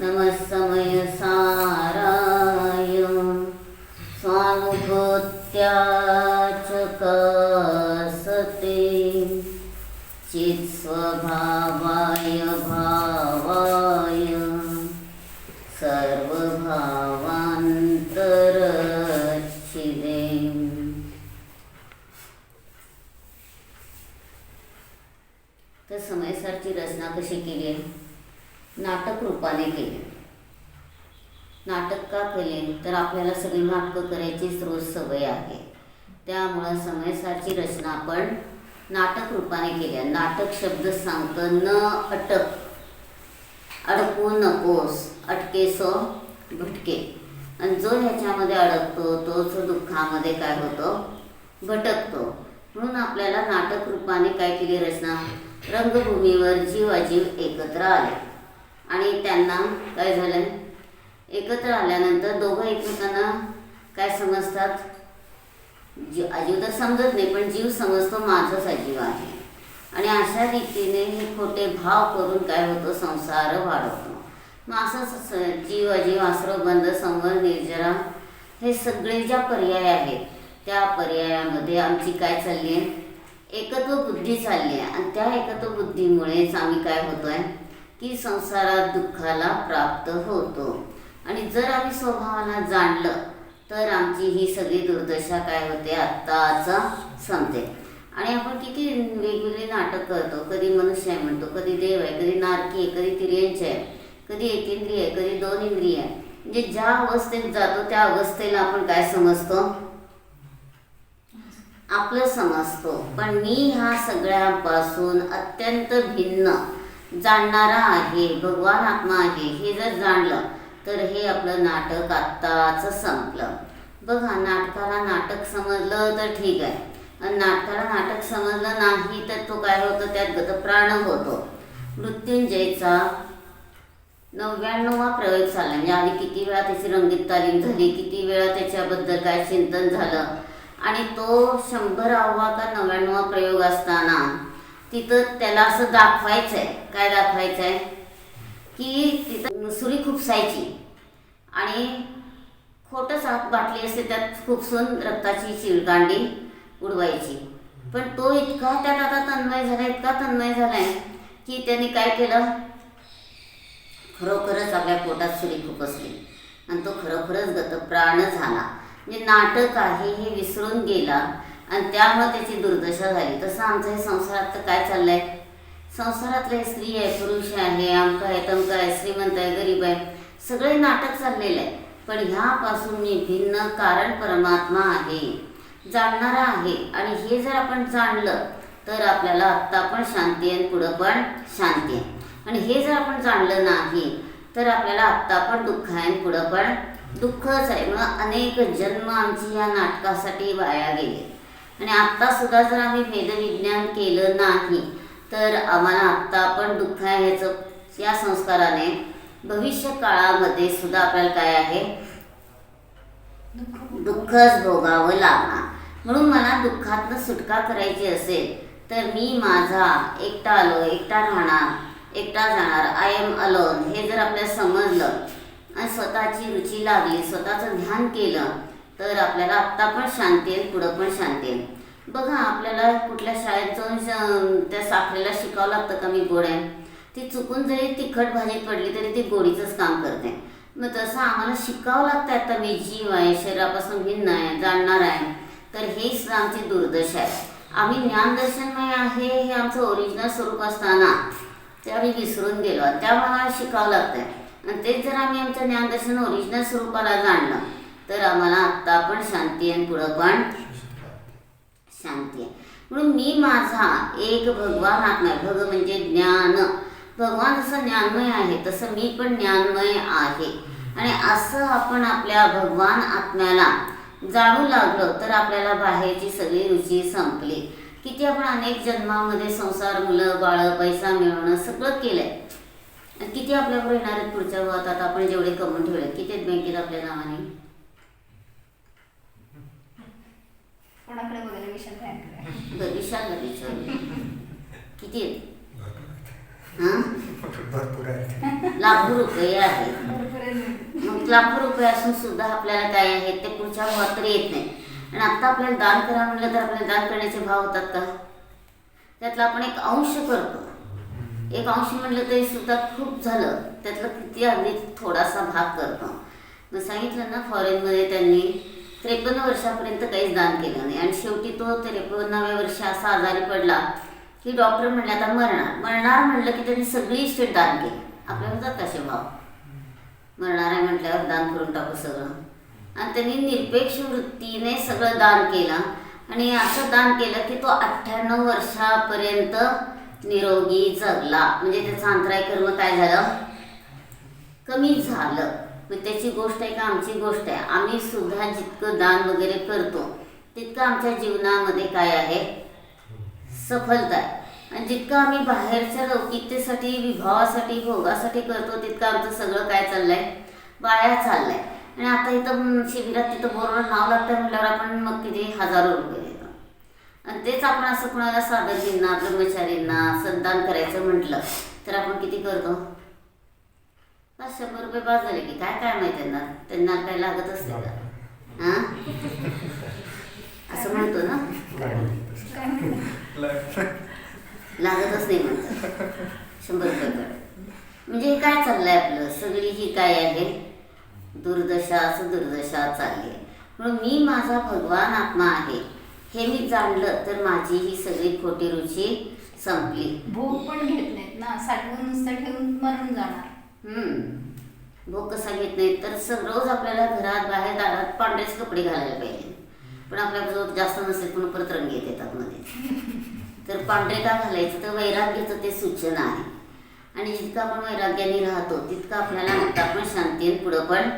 नमः समयसाराय स्वानुभूत्याचकासते चित्स्वभावाय भावाय सर्वभावान्तरच्छिदे तर समयसारची रचना कशी केली आहे? नाटक रूपाने केले. नाटक का केले? तर आपल्याला सगळी नाटकं करायची रोज सवय आहे. त्यामुळं समयसाची रचना आपण नाटक रूपाने केली नाटक शब्द सांगतं न अटक. अडकू नकोस अटके सो भटके. आणि जो ह्याच्यामध्ये अडकतो तोच दुःखामध्ये काय होतो? भटकतो. म्हणून आपल्याला नाटक रूपाने काय केली रचना? रंगभूमीवर जीवाजीव एकत्र आले. आणि त्यांना काय झालं एकत्र आल्यानंतर दोघं एकमेकांना काय समजतात? जीव अजीव तर समजत नाही पण जीव समजतो माझंच अजीव आहे. आणि अशा रीतीने हे खोटे भाव करून काय होतो? संसार वाढवतो. मग असंच जीव अजीव आश्रव बंद संवर निर्जरा हे सगळे ज्या पर्याय आहेत त्या पर्यायामध्ये आमची काय चालली आहे? एकत्व बुद्धी चालली आहे. आणि त्या एकत्व बुद्धीमुळेच आम्ही काय होतो आहे की संसारात दुःखाला प्राप्त होतो. आणि जर आम्ही स्वभावाला जाणलं तर आमची ही सगळी दुर्दशा काय होते आत्ताच संपते आणि आपण किती वेगवेगळे नाटक करतो कधी मनुष्य आहे म्हणतो कधी देव आहे कधी नारकी आहे कधी तिर्यंच आहे कधी एकेंद्रिय आहे कधी दोन इंद्रिय आहे. म्हणजे ज्या अवस्थेत जातो त्या अवस्थेला आपण काय समजतो? आपलं समजतो. पण मी ह्या सगळ्यापासून अत्यंत भिन्न. जाणणारा आहे. भगवान आत्मा आहे हे जर जाणलं तर हे आपलं नाटक आत्ताच संपलं. बघा नाटकाला नाटक समजलं तर ठीक आहे. आणि नाटकाला नाटक समजलं नाही तर तो काय होतो? त्यात गतप्राण होतो. मृत्युंजयचा नव्याण्णवा प्रयोग चालला म्हणजे आधी किती वेळा त्याची रंगीत तालीम झाली किती वेळा त्याच्याबद्दल काय चिंतन झालं? आणि तो शंभरावा का नव्याण्णवा प्रयोग असताना तिथं त्याला असं दाखवायचं आहे काय दाखवायचं आहे की तिथं सुरी खुपसायची. आणि खोटं साप बाटली असते त्यात खुपसून रक्ताची चिळकांडी उडवायची. पण तो इतका त्यात आता तन्मय झाला इतका तन्मय झालाय की त्याने काय केलं? खरोखरच आपल्या पोटात सुरी खुपसली. आणि तो खरोखरच गतप्राण झाला. म्हणजे नाटक आहे हे विसरून गेला. आणि त्यामुळे त्याची दुर्दशा झाली. तसं आमचं हे संसारात तर काय चाललंय? संसारातले स्त्री आहे पुरुष आहे आमका आहे तमका आहे श्रीमंत आहे गरीब आहे. सगळे नाटक चाललेलं आहे. पण ह्यापासून मी भिन्न कारण परमात्मा आहे जाणणारा आहे. आणि हे जर आपण जाणलं तर आपल्याला आत्ता पण शांती आहे आणि पुढं पण शांती आहे. आणि हे जर आपण जाणलं नाही तर आपल्याला आत्ता पण दुःख आहे आणि पुढं पण दुःखच आहे. मग अनेक जन्म आमची या नाटकासाठी वाया गेले. आणि आत्ता सुद्धा जर आम्ही वेदविज्ञान केलं नाही तर आम्हाला आत्ता पण दुःख आहे ह्याचं या संस्काराने. भविष्य काळामध्ये सुद्धा आपल्याला काय आहे? दुःखच भोगावं लागणार. म्हणून मला दुःखातनं सुटका करायची असेल तर मी माझा एकटा आलो एकटा राहणार एकटा जाणार. आय एम अलोन हे जर आपल्याला समजलं आणि स्वतःची रुची लागली स्वतःचं ध्यान केलं तर आपल्याला आत्ता पण शांती आहे पुढं पण शांती आहे बघा आपल्याला कुठल्या शाळेत जाऊन श- त्या साखरेला शिकावं लागतं का? मी गोड आहे. ती चुकून जरी तिखट भाजी पडली तरी ती गोडीचंच काम करते. मग तसं आम्हाला शिकावं लागतं आता. मी जीव आहे शरीरापासून भिन्न आहे जाणणार आहे. तर हेच आमची दुर्दशा आहे. आम्ही ज्ञानदर्शनमय आहे हे आमचं ओरिजिनल स्वरूप असताना. ते आम्ही विसरून गेलो त्यामुळे आम्हाला शिकावं लागतं आणि तेच जर आम्ही आमचं ज्ञानदर्शन ओरिजिनल स्वरूपाला जाणलं तर आम्हाला आत्ता पण शांती आहे आणि पुढं पण शांती. आहे म्हणून मी माझा एक भगवान आत्मा आहे. भग म्हणजे ज्ञान. भगवान जसं ज्ञानमय आहे तसं मी पण ज्ञानमय आहे. आणि असं आपण आपल्या भगवान आत्म्याला जाणू लागलो तर आपल्याला बाहेरची सगळी रुची संपली. किती आपण अनेक जन्मामध्ये संसार मुलं बाळं पैसा मिळवणं सगळं केलंय. आणि किती आपल्याबरोबर येणार आहेत पुढच्या आता आपण जेवढे कमवून ठेवले किती आहेत बँकेत आपल्या नावाने? कोणाकडे बघायला विशाल विशालला विचारू किती आहेत? हां? भरपूर आहे लाखो रुपये आहेत. मग लाखो रुपये असून सुद्धा आपल्याला काय आहे ते पुढच्या भावात तर येत नाही. आणि आता आपल्याला दान करा म्हटलं तर आपल्याला दान करण्याचे भाव होतात का? त्यातला आपण एक अंश करतो. एक अंश म्हटलं तरी सुद्धा खूप झालं. त्यातलं किती अगदी थोडासा भाग करतो. मग सांगितलं ना फॉरेनमध्ये त्यांनी त्रेपन्न वर्षापर्यंत काहीच दान केलं नाही. आणि शेवटी तो त्रेपन्नाव्या वर्षी असा आजारी पडला की डॉक्टर म्हणले आता मरणार. मरणार म्हणलं की त्यांनी सगळी इस्टेट दान केली. आपल्या होतात कसे भाव? मरणार आहे म्हटल्यावर दान करून टाकू सगळं. आणि त्यांनी निरपेक्ष वृत्तीने सगळं दान केलं. आणि असं दान केलं की तो अठ्ठ्याण्णव वर्षापर्यंत निरोगी जगला. म्हणजे त्याचं अंतराय कर्म काय झालं? कमी झालं. मग त्याची गोष्ट आहे का आमची गोष्ट आहे. आम्ही सुद्धा जितकं दान वगैरे करतो तितकं आमच्या जीवनामध्ये काय आहे? सफलता आहे. आणि जितकं आम्ही बाहेरच्या लौकिकतेसाठी विभावासाठी भोगासाठी करतो तितकं आमचं सगळं काय चाललंय? वाया चाललंय. आणि आता इथं शिबिरात तिथं बरोबर नाव लागतं म्हटल्यावर आपण मग किती हजारो रुपये देतो. आणि तेच आपण असं कुणाला साधकींना ब्रह्मचारींना संतान करायचं म्हटलं तर आपण किती करतो? पाच शंभर रुपये पास झाले की काय काय माहिती त्यांना? त्यांना काय लागत असते का? हां? असं म्हणतो ना? काय लागतच नाही म्हणतात. शंभर रुपये म्हणजे हे काय चाललंय आपलं? सगळी ही काय आहे? दुर्दशा असं दुर्दशा चालली आहे. म्हणून मी माझा भगवान आत्मा आहे. हे मी जाणलं तर माझी ही सगळी खोटी रुची संपली. भोग पण घेत नाहीत ना? साठवून नुसतं ठेवून मरून जाणार. भोग कसा घेत नाही तर रोज आपल्याला घरात बाहेर दारात पांढरेच कपडे घालायला पाहिजे. पण आपल्याजवळ जास्त नसेल पण परत रंग येत येतात मध्ये. तर पांढरे का घालायचं? तर वैराग्याचं ते सूचना आहे. आणि जितकं आपण वैराग्याने राहतो तितकं आपल्याला आता पण शांती आणि पुढं पण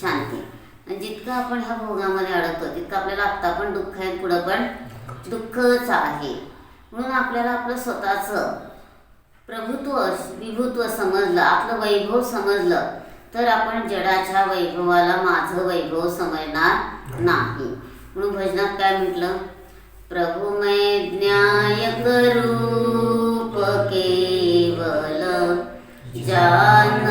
शांती. आणि जितकं आपण ह्या भोगामध्ये अडकतो तितकं आपल्याला आत्ता पण दुःख आहे पुढं पण दुःखच आहे. म्हणून आपल्याला आपलं स्वतःचं प्रभुत्व विभुत्व समजलं आपलं वैभव समजलं तर आपण जडाच्या वैभवाला माझं वैभव समजणार नाही. म्हणून भजनात काय म्हटलं? प्रभुमय ज्ञाय करूप केवल जान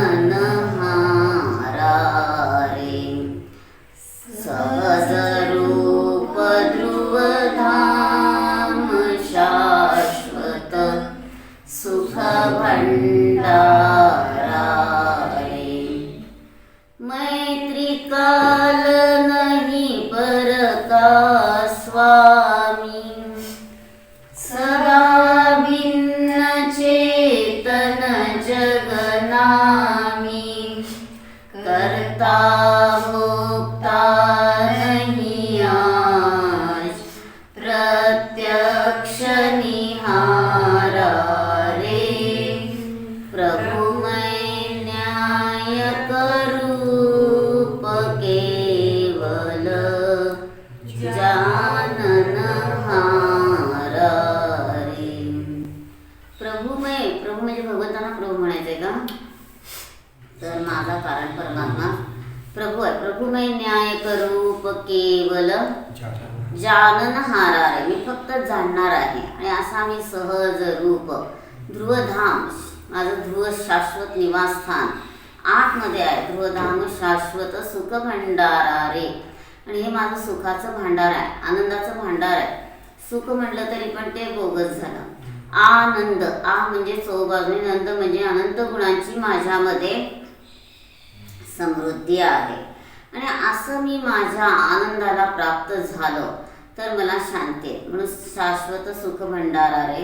केवल जानन हारा रे मी फक्त जाणणार आहे. आणि असा मी सहज रूप ध्रुवधाम माझं ध्रुव शाश्वत निवासस्थान आतमध्ये आहे. ध्रुवधाम शाश्वत सुख भंडारा रे आणि हे माझं सुखाचं भांडार आहे. आनंदाचं भांडार आहे. सुख म्हटलं तरी पण ते बोगस झालं. आनंद. आ म्हणजे चौबाजूने नंद म्हणजे अनंत गुणांची माझ्यामध्ये समृद्धी आहे. आणि असं मी माझ्या आनंदाला प्राप्त झालो तर मला शांती आहे. म्हणून शाश्वत सुख भंडारा रे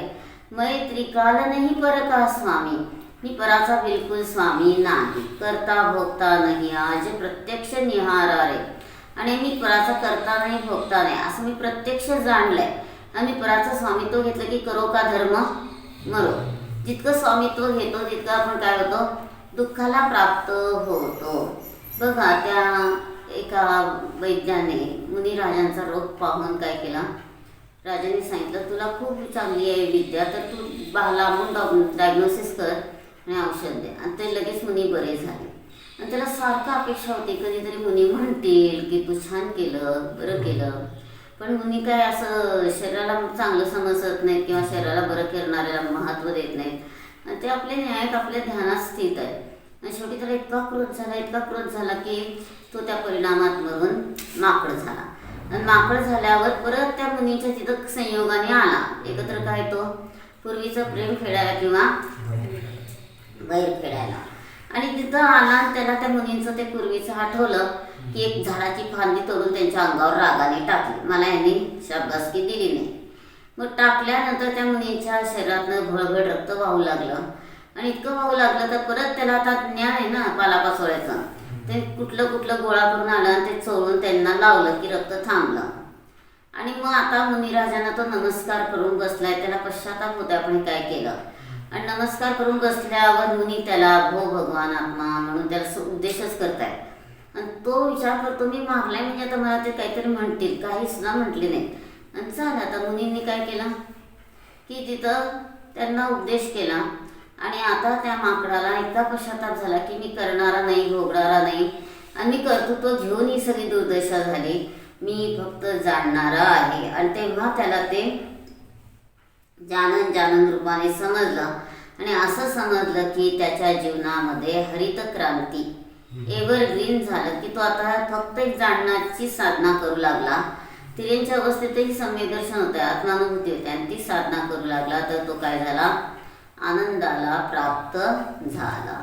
मैत्री काल नाही पर का स्वामी. मी पराचा बिलकुल स्वामी नाही करता भोगता नाही आज प्रत्यक्ष निहारा रे आणि मी पराचा करता नाही भोगता नाही असं मी प्रत्यक्ष जाणलंय. आणि पराचा स्वामित्व घेतलं की करो का धर्म? मरो. जितकं स्वामित्व घेतो तितकं आपण काय होतो? दुःखाला प्राप्त होतो. बघा त्या एका वैद्याने मुनीराजांचा रोग पाहून काय केला? राजाने सांगितलं तुला खूप चांगली आहे विद्या तर तू बा लांबून डॉ डायग्नोसिस कर आणि औषध दे. आणि ते लगेच मुनी बरे झाले. आणि त्याला सारखं अपेक्षा होती कधीतरी मुनी म्हणतील की तू छान केलं बरं केलं. पण मुनी काय असं शरीराला चांगलं समजत नाहीत किंवा शरीराला बरं करणाऱ्याला महत्त्व देत नाहीत. आणि ते आपले न्यायक आपल्या ध्यानात स्थित आहे आणि शेवटी त्याला इतका क्रोध झाला इतका क्रोध झाला की तो त्या परिणामात मरून माकड झाला. आणि माकड झाल्यावर परत त्या मुनीच्या तिथं संयोगाने आला. एकत्र काय तो? पूर्वीचं प्रेम खेळायला किंवा बैल खेळायला आणि तिथं आला आणि त्याला त्या मुनींचं ते पूर्वीचं आठवलं की एक झाडाची फांदी तोडून त्यांच्या अंगावर रागाने टाकली. मला यांनी शाबासकी दिली नाही. मग टाकल्यानंतर त्या मुनीच्या शरीरातनं भळभळ रक्त वाहू लागलं. आणि इतकं वाहू लागलं तर परत त्याला आता ज्ञान आहे ना पालापाचोळ्याचं ते कुठलं कुठलं गोळा करून आलं आणि ते चोळून त्यांना लावलं की रक्त थांबलं. आणि मग आता मुनिराजांना तो नमस्कार करून बसलाय. त्याला पश्चाताप होता आपण काय केलं. आणि नमस्कार करून बसल्यावर मुनी त्याला भो भगवान आत्मा म्हणून त्याला उद्देशच उपदेशच करताय. आणि तो विचार करतो मी मागलाय म्हणजे आता मला ते काहीतरी म्हणतील. काहीच ना म्हटले नाही. आणि चाल आता मुनींनी काय केलं? की तिथं त्यांना उपदेश केला. आणि आता त्या माकडाला इतका पश्चाताप झाला की मी करणारा नाही भोगणारा नाही. आणि मी कर्तृत्व घेऊन ही सगळी दुर्दशा झाली. मी फक्त जाणणारा आहे. आणि तेव्हा त्याला ते जानन जानन रूपाने समजलं. आणि असं समजलं की त्याच्या जीवनामध्ये हरित क्रांती. एव्हरग्रीन झालं की तो आता फक्त एक जाणण्याची साधना करू लागला. तिऱ्यांच्या अवस्थेतही सम्यक दर्शन होतं आत्मानुभूती होते आणि ती साधना करू लागला. तर तो काय झाला? आनंदाला प्राप्त झाला.